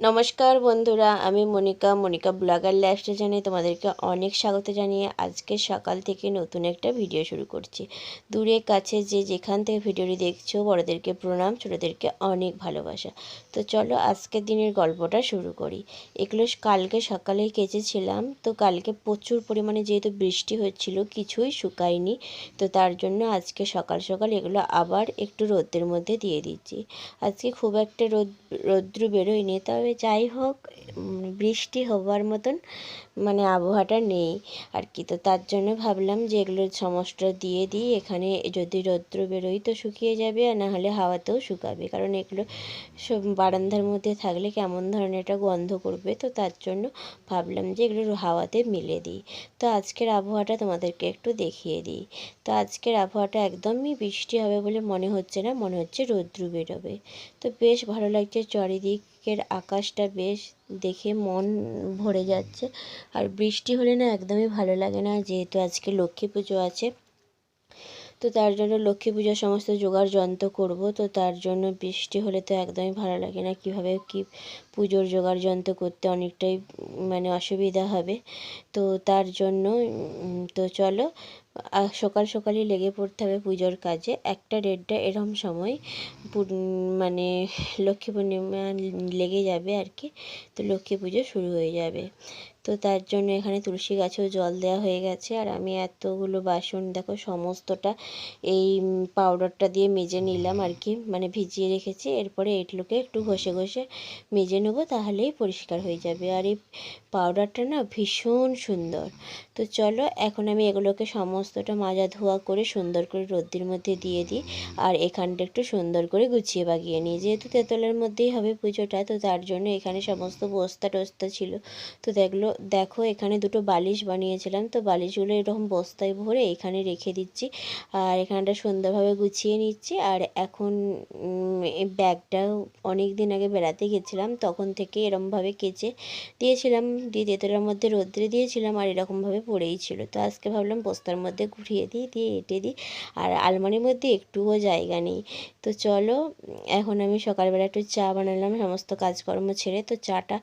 নমস্কার বন্ধুরা, আমি মনিকা মনিকা ব্লগার লাইফস্টাইল জানিয়ে তোমাদেরকে অনেক স্বাগত জানিয়ে আজকে সকাল থেকে নতুন একটা ভিডিও শুরু করছি। দূরে কাছে যে যেখান থেকে ভিডিওটি দেখছ, বড়োদেরকে প্রণাম, ছোটোদেরকে অনেক ভালোবাসা। তো চলো আজকের দিনের গল্পটা শুরু করি। এগুলো কালকে সকালেই কেচেছিলাম, তো কালকে প্রচুর পরিমাণে যেহেতু বৃষ্টি হচ্ছিল, কিছুই শুকায়নি, তো তার জন্য আজকে সকাল সকাল এগুলো আবার একটু রোদের মধ্যে দিয়ে দিচ্ছি। আজকে খুব একটা রোদ, রৌদ্র বেরোয়নি তবে যাই হোক বৃষ্টি হবার মতন মানে আবহাওয়াটা নেই আর কি। তো তার জন্য ভাবলাম যে এগুলোর সমস্ত দিয়ে দিই, এখানে যদি রৌদ্র বেরোয় তো শুকিয়ে যাবে আর নাহলে হাওয়াতেও শুকাবে। কারণ এগুলো সব বারান্দার মধ্যে থাকলে কেমন ধরনের একটা গন্ধ করবে? তো তার জন্য ভাবলাম যে এগুলো হাওয়াতে মিলে দিই। তো আজকের আবহাওয়াটা তোমাদেরকে একটু দেখিয়ে দিই। তো আজকের আবহাওয়াটা একদমই বৃষ্টি হবে বলে মনে হচ্ছে না, মনে হচ্ছে রৌদ্র বেরোবে। তো বেশ ভালো লাগছে চারিদিকের আকাশটা বেশ দেখে মন ভরে যাচ্ছে। আর বৃষ্টি হলে না একদমই ভালো লাগে না, যেহেতু আজকে লক্ষ্মী পুজো আছে। তো তার জন্য লক্ষ্মী পূজার সমস্ত জোগাড় যন্ত্র করব, তো তার জন্য বৃষ্টি হলে তো একদমই ভালো লাগে না। কীভাবে কী পুজোর জোগাড় যন্ত্র করতে অনেকটাই মানে অসুবিধা হবে। তো তার জন্য তো চলো সকাল সকালই লেগে পড়তে হবে পুজোর কাজে। একটা দেড়টা এরম সময় মানে লক্ষ্মী পূর্ণিমা লেগে যাবে আর কি। তো লক্ষ্মী পুজো শুরু হয়ে যাবে। তো তার জন্য এখানে তুলসী গাছেও জল দেওয়া হয়ে গেছে। আর আমি এতগুলো বাসন, দেখো সমস্তটা এই পাউডারটা দিয়ে মেজে নিলাম আর কি মানে ভিজিয়ে রেখেছি। এরপরে এগুলোকে একটু ঘষে ঘষে মেজে নেব, তাহলেই পরিষ্কার হয়ে যাবে। আর এই পাউডারটা না ভীষণ সুন্দর। তো চলো, এখন আমি এগুলোকে সমস্তটা মাজা ধোয়া করে সুন্দর করে রোদ্রের মধ্যে দিয়ে দিই। আর এখানটা একটু সুন্দর করে গুছিয়ে বাগিয়ে নিই। যেহেতু তেতলের মধ্যেই হবে পুজোটা, তো তার জন্য এখানে সমস্ত বস্তা টস্তা ছিল। তো দেখল দেখো এখানে দুটো বালিশ বানিয়েছিলাম, তো বালিশগুলো এরকম বস্তায় ভরে এখানে রেখে দিচ্ছি। আর এখানটা সুন্দরভাবে গুছিয়ে নিচ্ছি। আর এখন এই ব্যাগটাও অনেক দিন আগে বেড়াতে গেছিলাম, তখন থেকে এরমভাবে কেচে দিয়েছিলাম। দিয়ে তেতলার মধ্যে রোদ্রে দিয়েছিলাম আর এরকমভাবে পড়েই ছিল। তো আজকে ভাবলাম বস্তার মধ্যে ঘুরিয়ে দিই, দিয়ে এঁটে দিই। আর আলমারির মধ্যে একটুও জায়গা নেই। তো চলো, এখন আমি সকালবেলা একটু চা বানালাম, সমস্ত কাজকর্ম ছেড়ে। তো চাটা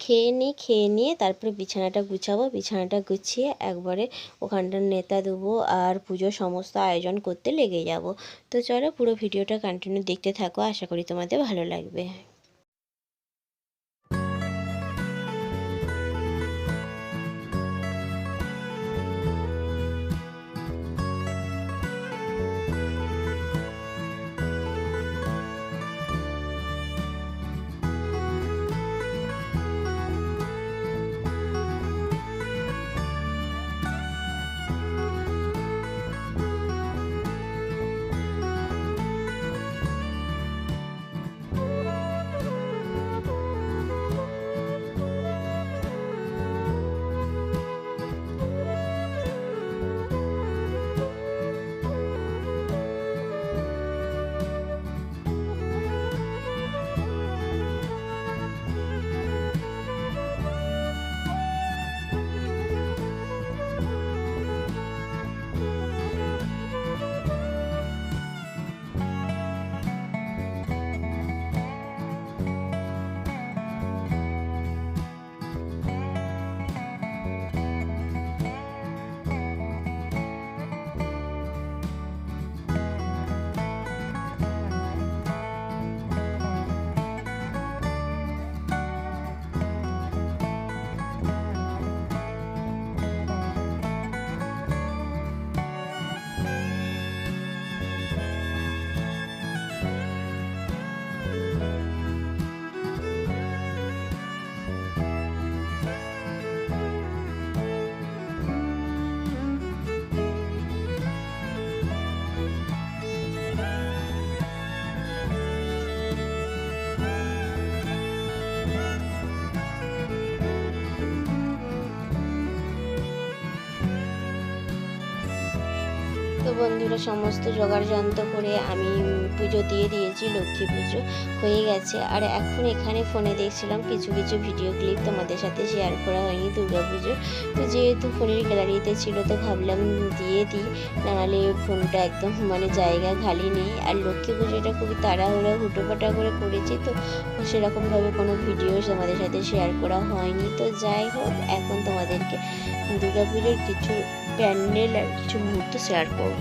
খেয়ে নিই খেয়ে নিয়ে তারপরে বিছানাটা গুছাবো। বিছানাটা গুছিয়ে একবারে ওখানটা নেতা দেবো আর পুজোর সমস্ত আয়োজন করতে লেগে যাব। তো চলো পুরো ভিডিওটা কন্টিনিউ দেখতে থাকো। আশা করি তোমাদের ভালো লাগবে। বন্ধুরা সমস্ত জোগাড় যন্ত্র করে আমি পুজো দিয়ে দিয়েছি, লক্ষ্মী পুজো হয়ে গেছে। আর এখন এখানে ফোনে দেখছিলাম কিছু কিছু ভিডিও ক্লিপ তোমাদের সাথে শেয়ার করা হয়নি দুর্গা পুজোর। তো যেহেতু ফোনের গ্যালারিতে ছিল, তো ভাবলাম দিয়ে দিই। নাহলে ফোনটা একদম মানে জায়গা খালি নেই। আর লক্ষ্মী পুজোটা খুবই তাড়াহুড়ো হুটোপাটা করে করেছি তো, সেরকমভাবে কোনো ভিডিও তোমাদের সাথে শেয়ার করা হয়নি। তো যাই হোক, এখন তোমাদেরকে দুর্গা পুজোর কিছু প্যান্ডেল আর কিছু মুহূর্ত শেয়ার করব।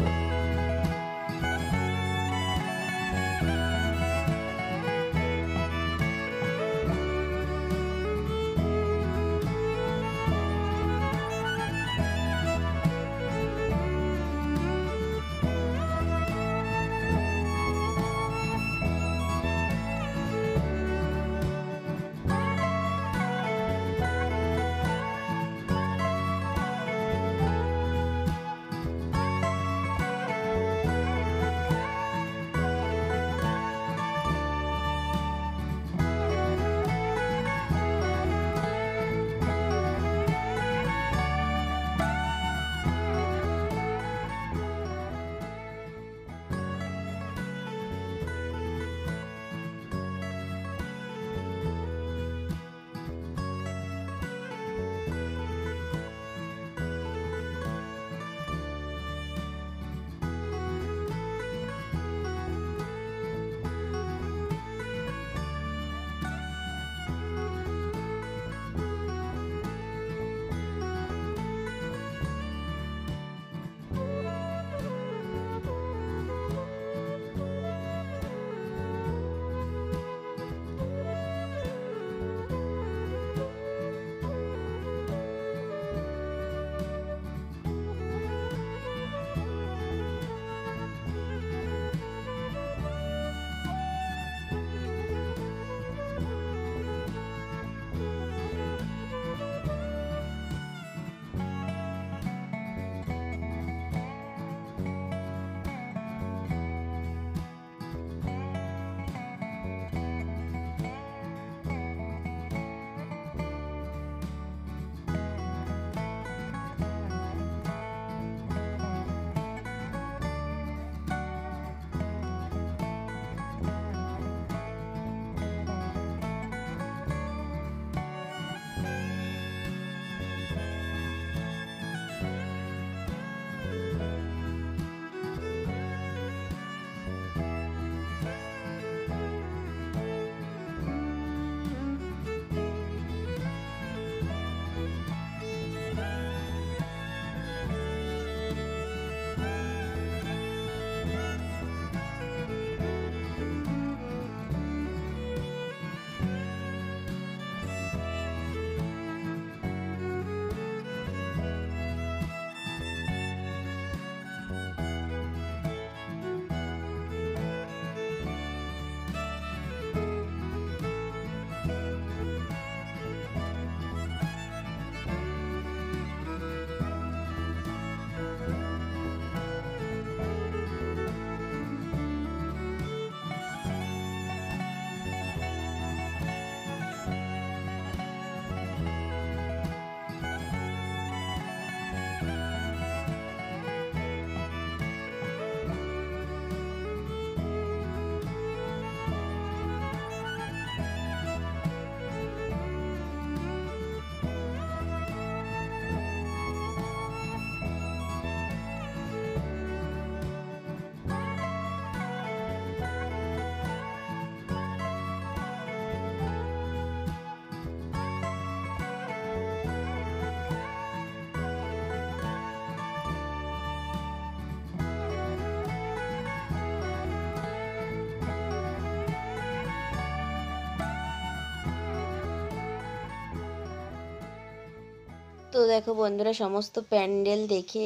তো দেখো বন্ধুরা, সমস্ত প্যান্ডেল দেখে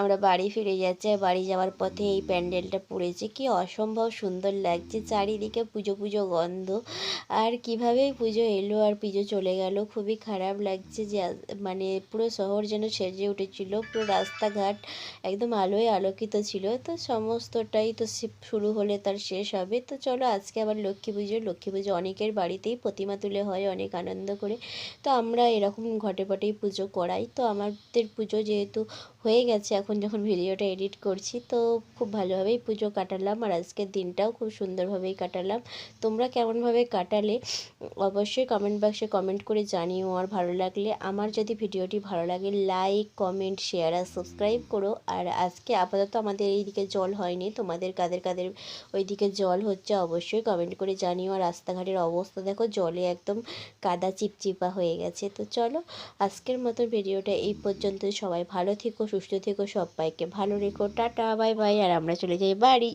আমরা বাড়ি ফিরে যাচ্ছি আর বাড়ি যাওয়ার পথে এই প্যান্ডেলটা পড়েছে। কি অসম্ভব সুন্দর লাগছে, চারিদিকে পুজো পুজো গন্ধ। আর কীভাবে পুজো এলো আর পুজো চলে গেল, খুবই খারাপ লাগছে যে মানে পুরো শহর যেন সেজে উঠেছিল, পুরো রাস্তাঘাট একদম আলোয় আলোকিত ছিল। তো সমস্তটাই তো শুরু হলে তার শেষ হবে। তো চলো আজকে আবার লক্ষ্মী পুজো লক্ষ্মী পুজো অনেকের বাড়িতেই প্রতিমা তুলে হয়, অনেক আনন্দ করে। তো আমরা এরকম ঘটে পটেই পুজো করাই। তো আমাদের পুজো যেহেতু হয়ে গেছে এখন যখন ভিডিওটা এডিট করছি, তো খুব ভালোভাবেই পুজো কাটালাম আর আজকের দিনটাও খুব সুন্দরভাবেই কাটালাম। তোমরা কেমনভাবে কাটালে, অবশ্যই কমেন্ট বক্সে কমেন্ট করে জানিও। আর ভালো লাগলে, আমার যদি ভিডিওটি ভালো লাগে লাইক কমেন্ট শেয়ার আর সাবস্ক্রাইব করো। আর আজকে আপাতত আমাদের এইদিকে জল হয়নি, তোমাদের কাদের কাদের ওইদিকে জল হচ্ছে অবশ্যই কমেন্ট করে জানিও। আর রাস্তাঘাটের অবস্থা দেখো, জলে একদম কাদা চিপচিপা হয়ে গেছে। তো চলো, আজকের মতো ভিডিওটা এই পর্যন্ত সবাই ভালো থেকো সুস্থ থেকো সবাইকে ভালো রেখো টাটা বাই বাই আর আমরা চলে যাই বাড়ি।